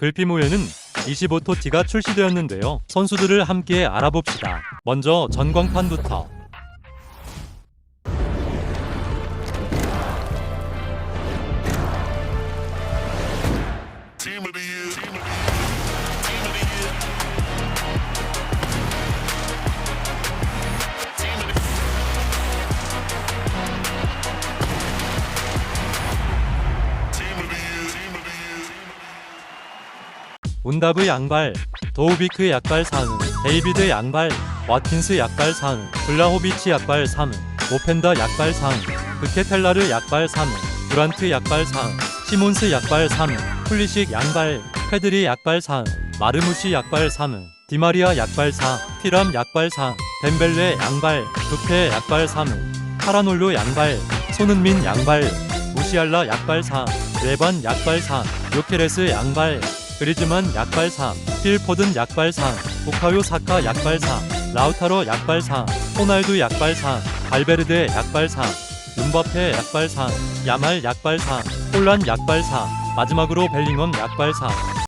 글피모에는 25토티가 출시되었는데요. 선수들을 함께 알아봅시다. 먼저 전광판부터. Team. 운다브 양발, 도우비크 약발 4응, 데이비드 양발, 와킨스 약발 4응, 블라호비치 약발 3응, 오펜더 약발 4응, 그케텔라르 약발 3응, 두란트 약발 4응, 시몬스 약발 3응, 플리식 양발, 페드리 약발 4응, 마르무시 약발 3응, 디마리아 약발 4, 티람 약발 4, 덴벨레 양발, 두페 약발 3응, 카라놀루 양발, 손흥민 양발, 무시알라 약발 4, 레반 약발 4, 요케레스 양발, 그리즈만 약발 4, 필포든 약발 4, 부카요 사카 약발 4, 라우타로 약발 4, 호날두 약발 4, 발베르데 약발 4, 음바페 약발 4, 야말 약발 4, 홀란 약발 4, 마지막으로 벨링엄 약발 4.